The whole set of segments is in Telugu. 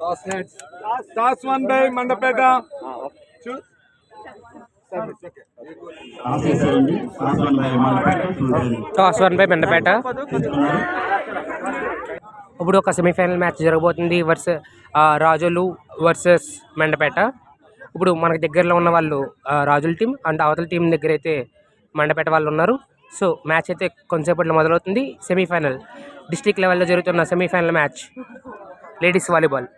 Toss toss won by Mandapeta toss won by Mandapeta ఇప్పుడు ఒక సెమీఫైనల్ మ్యాచ్ జరగబోతుంది వర్స్ రాజులు వర్సెస్ మండపేట ఇప్పుడు మనకి దగ్గరలో ఉన్న వాళ్ళు రాజుల టీం అండ్ అవతల టీం దగ్గర అయితే మండపేట వాళ్ళు ఉన్నారు సో మ్యాచ్ అయితే కొంతసేపట్లో మొదలవుతుంది సెమీఫైనల్ డిస్టిక్ లెవెల్లో జరుగుతున్న semifinal match ladies volleyball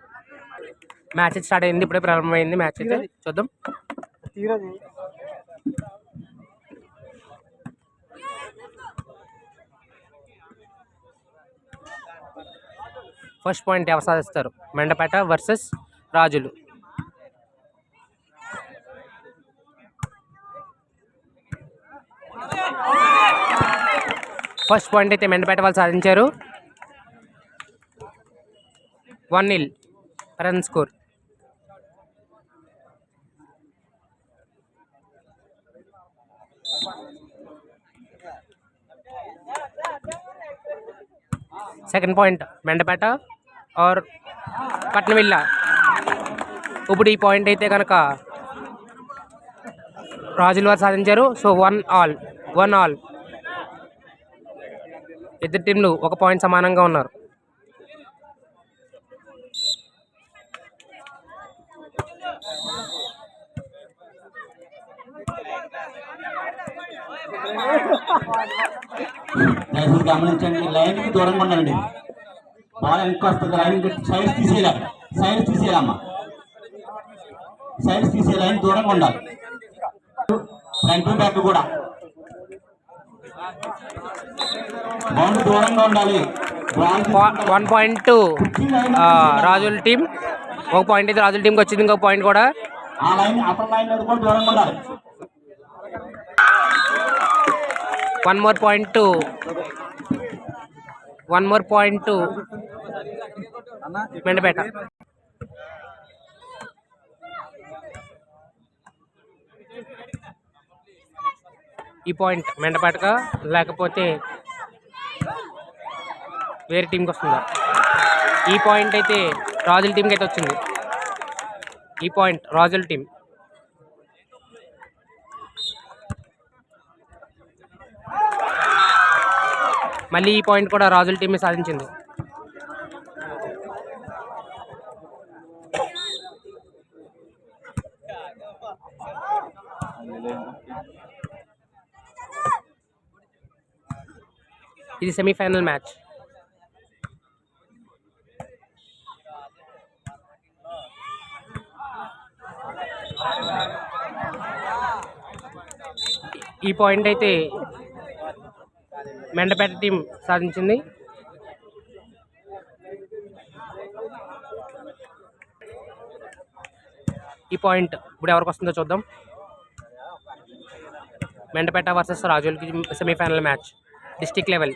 match అయితే స్టార్ట్ అయింది ఇప్పుడే ప్రారంభమైంది మ్యాచ్ అయితే చూద్దాం ఫస్ట్ పాయింట్ ఎవరు సాధిస్తారు Mandapeta versus Razole first point అయితే మెండపేట వాళ్ళు సాధించారు one nil run score second point Mandapeta are పట్నమిల్ల ఇప్పుడు ఈ పాయింట్ అయితే కనుక రాజుల వారు సాధించారు so one all one all ఇద్దరు టీంలు ఒక పాయింట్ సమానంగా ఉన్నారు గమనించండి లైన్ కి దూరంగా ఉండండి బాల్ ఎంక వస్తుంది లైన్ సైడ్స్ తీసేలా సైడ్స్ తీసేయాలమ్మా సైడ్స్ తీసే లైన్ దూరంగా ఉండాలి ఫ్రంట్ బ్యాక్ కూడా one point to Razole team ఒక పాయింట్ అయితే రాజుల టీంకి వచ్చింది ఇంకొక పాయింట్ కూడా one more point to one more point to Mandapeta ఈ పాయింట్ మెండపేటగా లేకపోతే వేరే టీంకి వస్తుందా ఈ పాయింట్ అయితే రాజుల టీంకి అయితే వచ్చింది ఈ పాయింట్ రాజుల టీం మళ్ళీ ఈ పాయింట్ కూడా రాజుల టీమే సాధించింది ఇది సెమీఫైనల్ మ్యాచ్ ఈ పాయింట్ అయితే మెండపేట టీం సాధించింది ఈ పాయింట్ ఇప్పుడు ఎవరికి వస్తుందో చూద్దాం మెండపేట వర్సెస్ రాజోల్కి సెమీఫైనల్ మ్యాచ్ డిస్టిక్ లెవెల్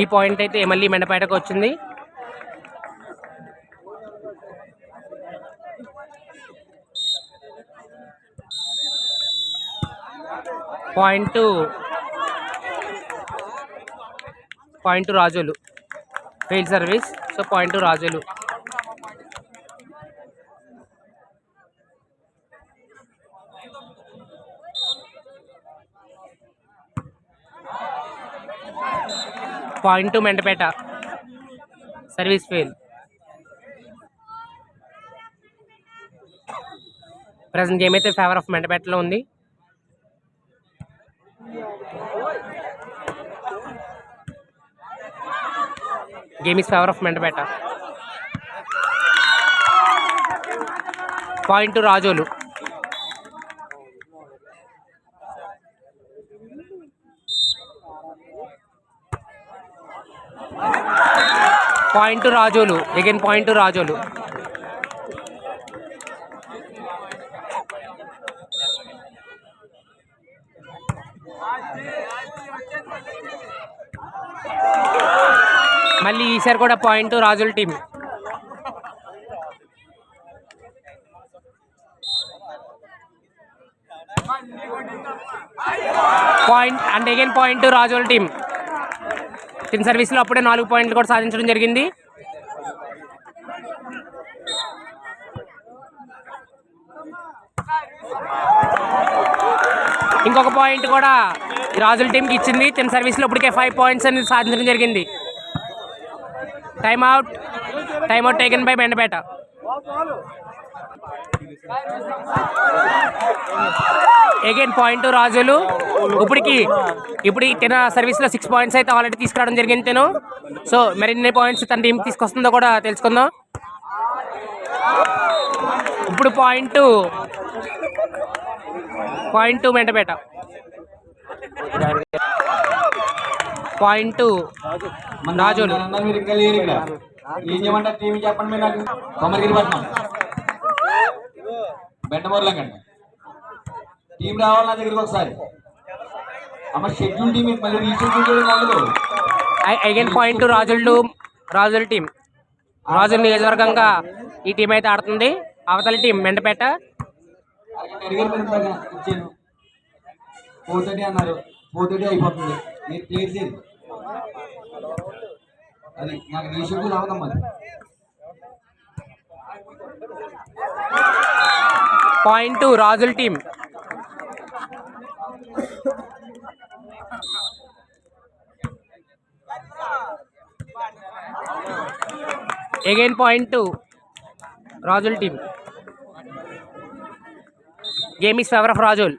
ఈ పాయింట్ అయితే మళ్ళీ మెండపేటకు వచ్చింది point point Razole fail service so point Razole point Mandapeta service fail present game అయితే ఫేవర్ ఆఫ్ మెంటపేటలో ఉంది game is favour of Mandapeta point Razole point Razole again point Razole మళ్ళీ ఈసారి కూడా point Razole team point and again point Razole team టిన్ సర్వీస్లో అప్పుడే నాలుగు పాయింట్లు కూడా సాధించడం జరిగింది ఇంకొక పాయింట్ కూడా రాజుల టీంకి ఇచ్చింది టిన్ సర్వీస్లో ఇప్పటికే ఫైవ్ పాయింట్స్ అనేది సాధించడం జరిగింది time out time out taken by Mandapeta again point Razole ఇప్పటికి ఇప్పుడు తన సర్వీస్లో సిక్స్ పాయింట్స్ అయితే ఆల్రెడీ తీసుకురావడం జరిగింది తను సో మరిన్ని పాయింట్స్ తన టీం తీసుకొస్తుందో కూడా తెలుసుకుందాం ఇప్పుడు point point to Mandapeta point Razole ఏం చేయమంటారు టీవీ చెప్పండి మీరు నాకు కొమ్మరిగిరి పట్నం బెండమూర్లంకండి టీం రావాలి నా దగ్గరికి ఒకసారి అమ్మ షెడ్యూల్ టీం మళ్ళీ రీషెడ్యూల్ చేయడం again point Razole Razole team రాజుల నియోజకవర్గంగా ఈ టీం అయితే ఆడుతుంది అవతల టీం మెండపేట పోతడి అన్నారు పోతడి అయిపోతుంది మీరు ప్లేట్ చేయండి అది నాకు దేశపు లాభం point to Razole team again point to Razole team game is favour of Razole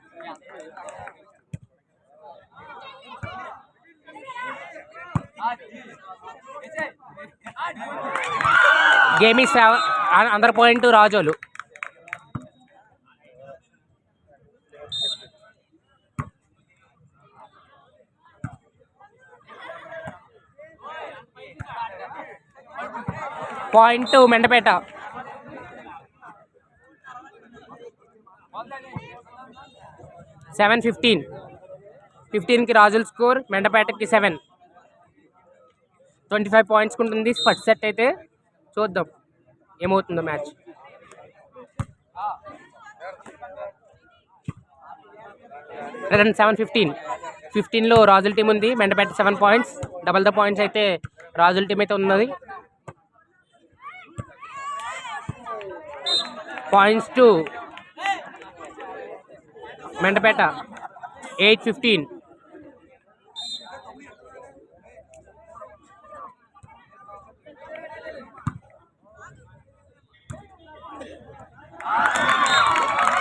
gaming ఈ సెవెన్ అందర్ point Razole point Mandapeta seven fifteen ఫిఫ్టీన్కి Razole score మెండపేటకి సెవెన్ ట్వంటీ ఫైవ్ పాయింట్స్కి ఉంటుంది ఫస్ట్ సెట్ అయితే చూద్దాం ఏమవుతుందో మ్యాచ్ రెండు సెవెన్ ఫిఫ్టీన్ ఫిఫ్టీన్లో రాజుల టీం ఉంది Mandapeta seven points double the points అయితే రాజుల టీం అయితే ఉన్నది points to Mandapeta eight fifteen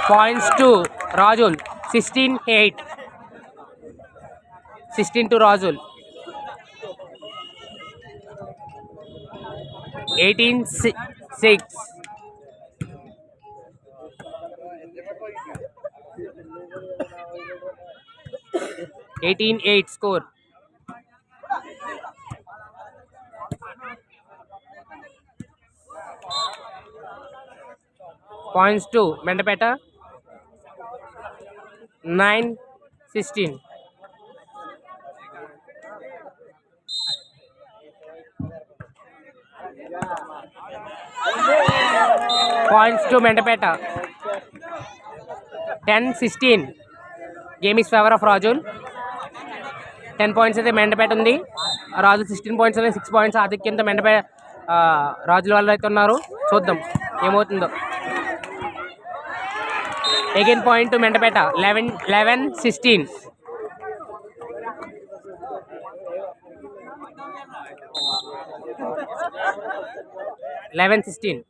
points to Rajul. 16-8. 16 to Rajul. 18-6. 18-8 score. Points to Mendapeta. Nine sixteen points to Mandapeta ten sixteen game is favour of Razole ten points అయితే మెండపేట ఉంది రాజు సిక్స్టీన్ పాయింట్స్ అనేది సిక్స్ పాయింట్స్ ఆధిక్యంతో మెండపేట రాజుల వాళ్ళు అయితే ఉన్నారు చూద్దాం ఏమవుతుందో again point to Mandapeta eleven eleven sixteen eleven sixteen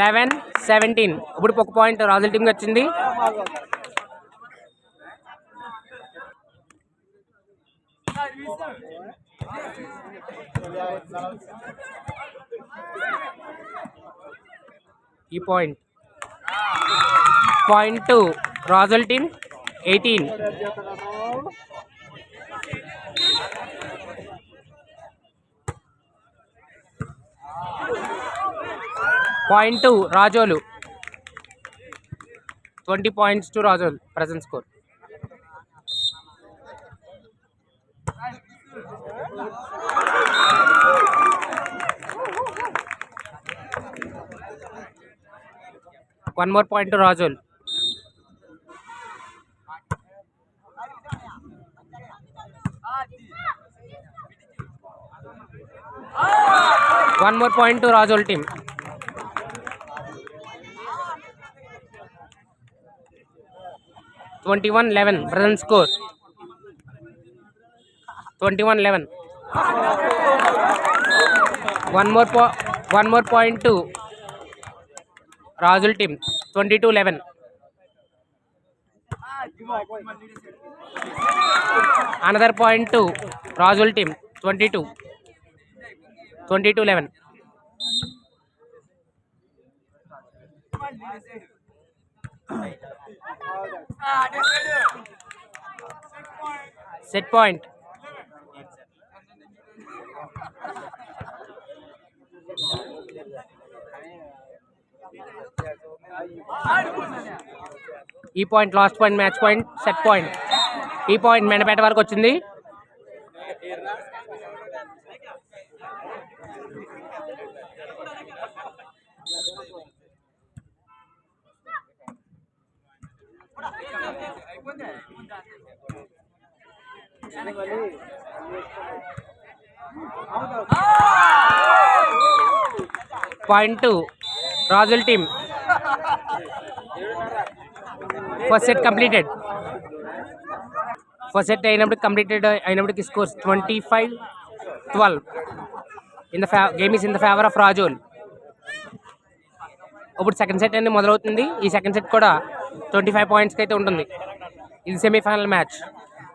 eleven seventeen ఇప్పుడు ఒక పాయింట్ రాజుల టీంకి వచ్చింది Thank you. ఈ point point to Razole team eighteen point to Razole twenty points to Razole present score one more point Razole one more point to Razole team twenty one eleven present score twenty one eleven One more point to Razul team. 22-11. Another point to Razul team. 22-11. Set point. ఈ point last point match point set point ఈ పాయింట్ మెండపేట వరకు వచ్చింది అయిపోయింది point to Razole team first set completed first set అయినప్పుడు కంప్లీటెడ్ అయినప్పటికి scores twenty five twelve in the game is in the favour of Razole ఇప్పుడు సెకండ్ సెట్ అనేది మొదలవుతుంది ఈ సెకండ్ సెట్ కూడా ట్వంటీ ఫైవ్ పాయింట్స్కి అయితే ఉంటుంది ఇది సెమీఫైనల్ మ్యాచ్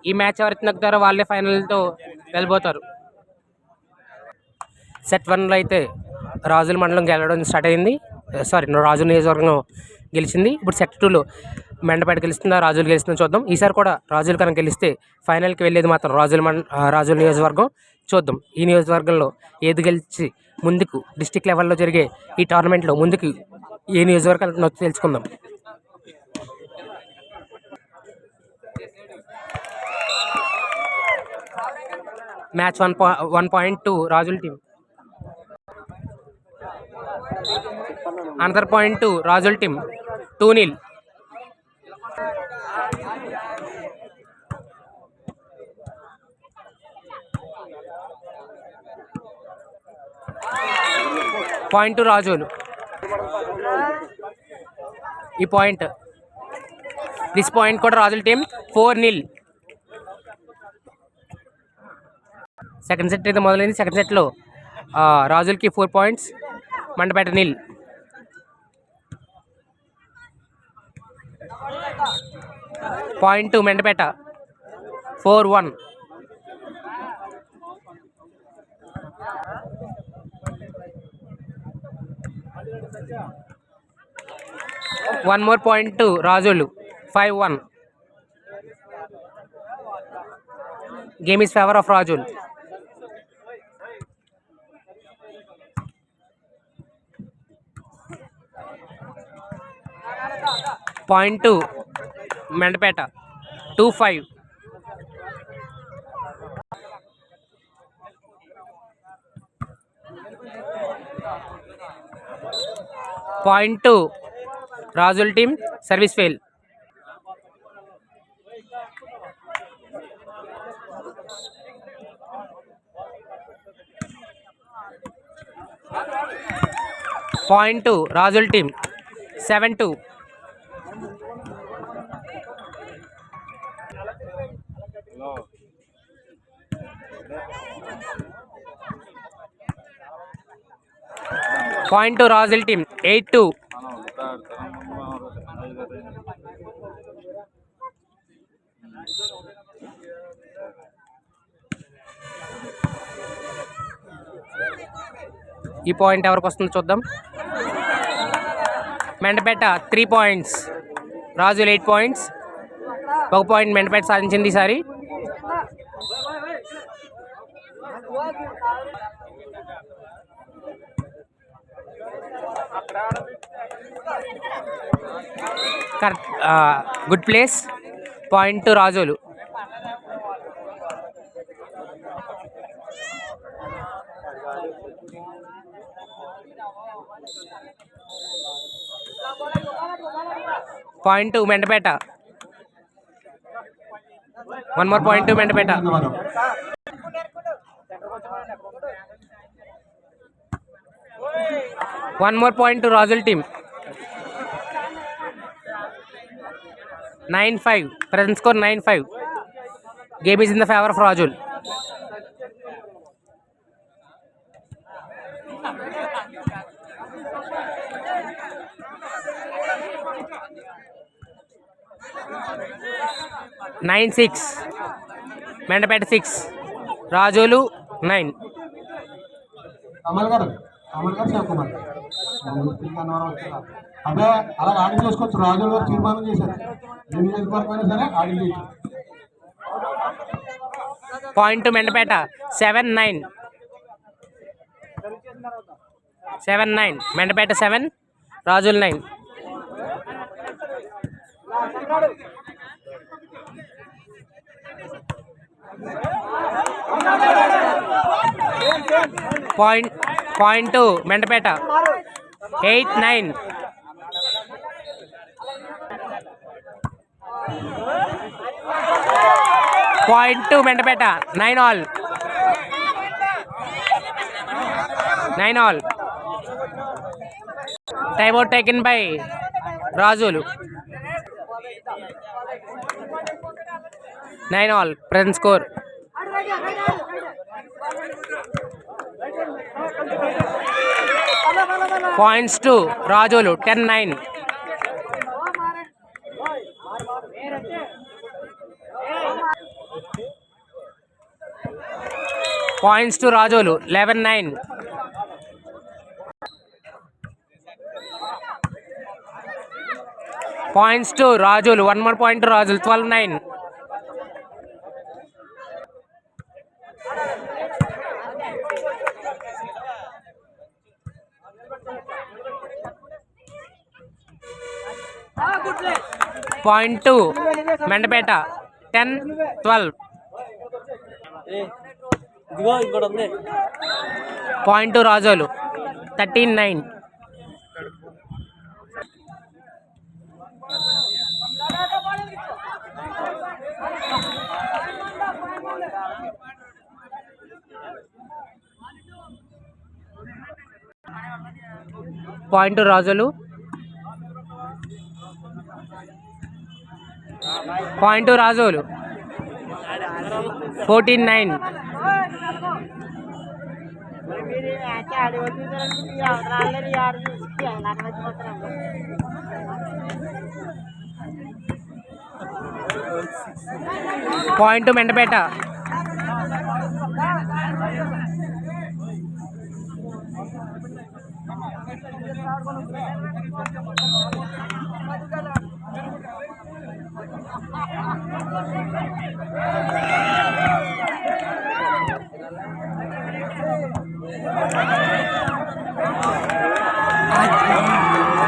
ఈ మ్యాచ్ ఎవరైతే నక్కుతారో వాళ్ళే ఫైనల్తో వెళ్ళిపోతారు సెట్ వన్లో అయితే రాజుల మండలం గెలవడం స్టార్ట్ అయింది సారీ uh, రాజు నియోజకవర్గం గెలిచింది ఇప్పుడు సెట్ టూలో మెండపేట గెలుస్తుందా రాజులు గెలుస్తుందో చూద్దాం ఈసారి కూడా రాజులు కనుక గెలిస్తే ఫైనల్కి వెళ్ళేది మాత్రం రాజుల మండ uh, రాజుల నియోజకవర్గం చూద్దాం ఈ నియోజకవర్గంలో ఏది గెలిచి ముందుకు డిస్టిక్ లెవెల్లో జరిగే ఈ టోర్నమెంట్లో ముందుకు ఏ నియోజకవర్గం తెలుసుకుందాం మ్యాచ్ వన్ పా one point to Razole team another point Razole team two point point Razole ఈ పాయింట్ దిస్ పాయింట్ కూడా Razole team four nil second set అయితే మొదలైంది సెకండ్ సెట్లో రాజులకి four points Mandapeta nil point to Mandapeta four one one more point to Razole five one game is favour of Razole point to Mandapeta two five point to Razole team service fail point to Razole team seven two point to Razole team eight two ఈ పాయింట్ ఎవరికి వస్తుందో చూద్దాం Mandapeta three points Razole eight points ఒక పాయింట్ మెంటపేట సాధించింది ఈసారి correct good plays point Razole point Mandapeta one more point Mandapeta one more point Razole team nine five present score nine five game is in the favour of Razole nine six Mandapeta six Razole nine Amal అలా చేసుకోవచ్చు రాజుల గారు తీర్మానం చేశారు ఏం చేసుకోకపోయినా సరే point Mandapeta seven nine seven nine Mandapeta seven Razole nine point point to Mandapeta eight nine point to Mandapeta nine all nine all time out taken by Razole nine all present score points to Razole ten nine points to Razole eleven nine points to Razole one more point Razole twelve nine point to Mandapeta ten twelve point to Razole thirteen nine point Razole point Razole fourteen nine point Mandapeta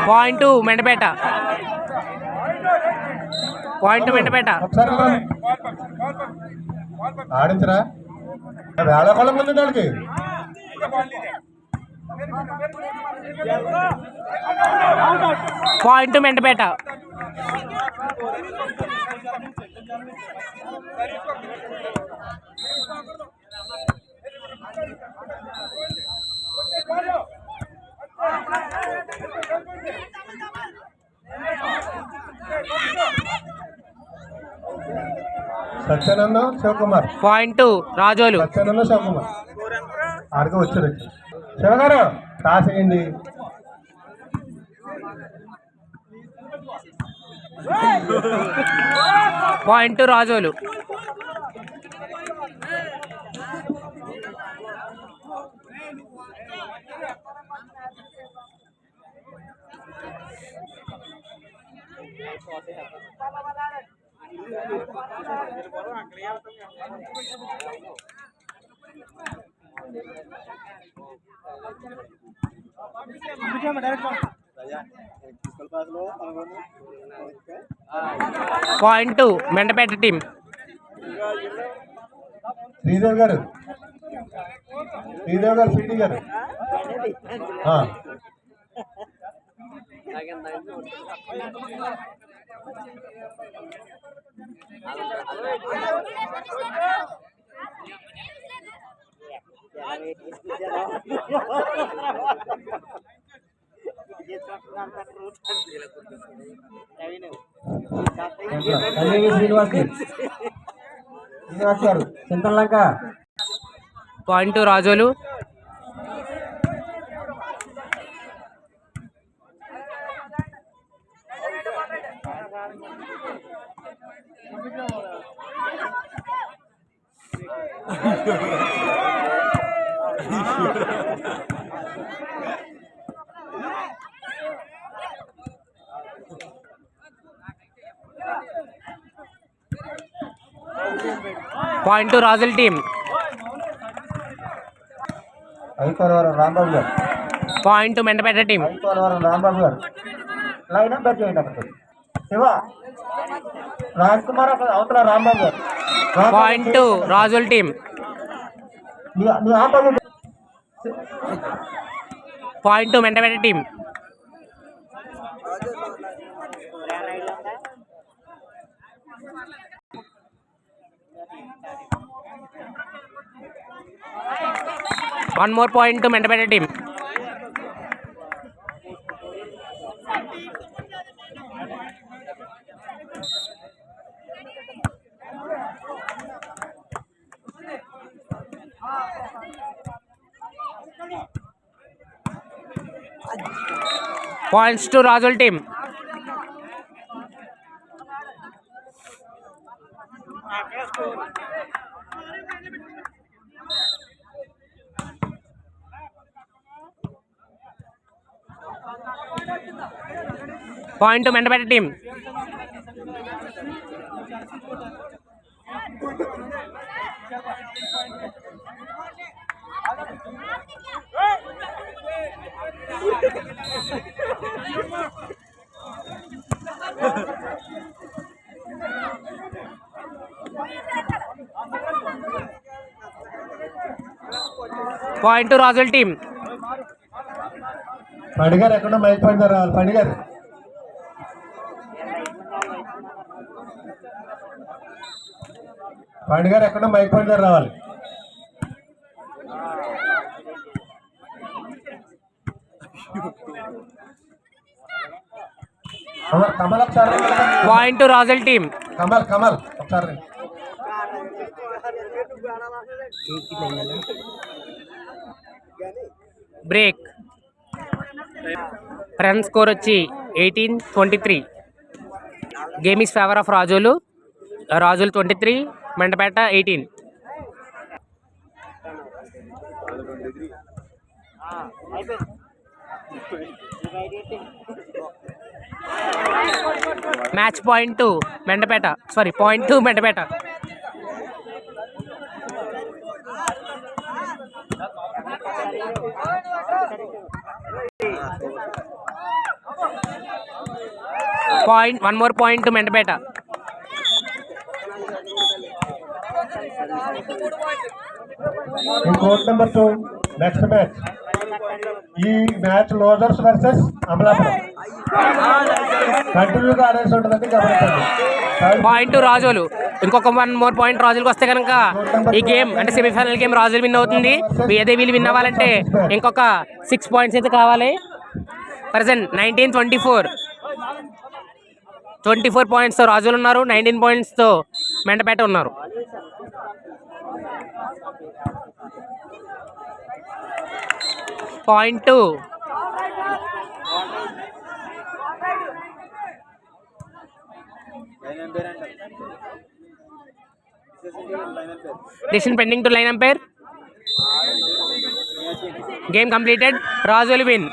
point Mandapeta point Mandapeta ఆడించరా ఉంది దానికి పాయింట్ మెండపేట సత్యానంద శివకుమార్ పాయింట్ రాజోలు సత్యానంద శివకుమార్ ఆడికి వచ్చారు శివగారు కాసేయండి point Razole direct point to Mandapeta team Sridev garu Sridev garu city గారు point Razole Thank you. Point to Razole team point Mandapeta team point Razole team point Mandapeta team One more point to Mendapeta team. Points to Rajul team. Point to Mandapeta team point to Roswell team. పండుగారు ఎక్కడో మైక్ పెడతారు వాళ్ళు పండుగారు పండుగారు ఎక్కడో మైక్ పెడతారు రావాలి కమల్ కమల్ ఒకసారి పాయింట్ రాజల్ టీమ్ కమల్ కమల్ ఒకసారి బ్రేక్ రన్ స్కోర్ వచ్చి eighteen twenty three game is favour of Razole Razole twenty three Mandapeta eighteen match point to Mandapeta sorry point to Mandapeta point one more point Mandapeta ఈ match losers versus point Razole ఇంకొక వన్ మోర్ పాయింట్ రాజులకు వస్తే కనుక ఈ గేమ్ అంటే సెమీఫైనల్ గేమ్ రాజులు విన్ అవుతుంది ఏదే వీళ్ళు విన్ అవ్వాలంటే ఇంకొక సిక్స్ పాయింట్స్ అయితే కావాలి percent nineteen twenty four twenty four పాయింట్స్తో Razole ఉన్నారు నైన్టీన్ పాయింట్స్తో మెండపేట ఉన్నారు point to decision pending to line umpire game completed Razole win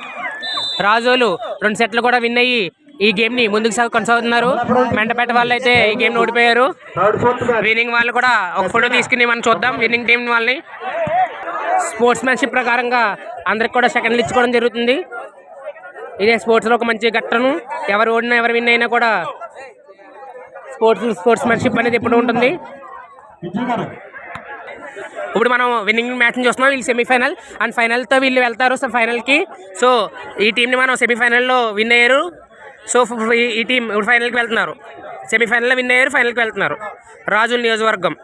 Razole రెండు సెట్లు కూడా విన్ అయ్యి ఈ గేమ్ ని ముందుకు సాగు కొనసాగుతున్నారు మెండపేట వాళ్ళు అయితే ఈ గేమ్ ఓడిపోయారు విన్నింగ్ వాళ్ళు కూడా ఒక ఫోటో తీసుకుని మనం చూద్దాం విన్నింగ్ టీం వాళ్ళని స్పోర్ట్స్ మ్యాన్షిప్ ప్రకారంగా అందరికి కూడా సెకండ్లు ఇచ్చుకోవడం జరుగుతుంది ఇదే స్పోర్ట్స్లో ఒక మంచి ఘట్టను ఎవరు ఓడినా ఎవరు విన్ అయినా కూడా స్పోర్ట్స్ స్పోర్ట్స్ మ్యాన్షిప్ అనేది ఎప్పుడు ఉంటుంది ఇప్పుడు మనం విన్నింగ్ మ్యాచ్ని చూస్తున్నాం వీళ్ళు సెమీఫైనల్ అండ్ ఫైనల్తో వీళ్ళు వెళ్తారు సో ఫైనల్కి సో ఈ టీంని మనం సెమీఫైనల్లో విన్ అయ్యారు సో ఈ టీం ఇప్పుడు ఫైనల్కి వెళ్తున్నారు సెమీఫైనల్లో విన్ అయ్యారు ఫైనల్కి వెళ్తున్నారు రాజుల నియోజకవర్గం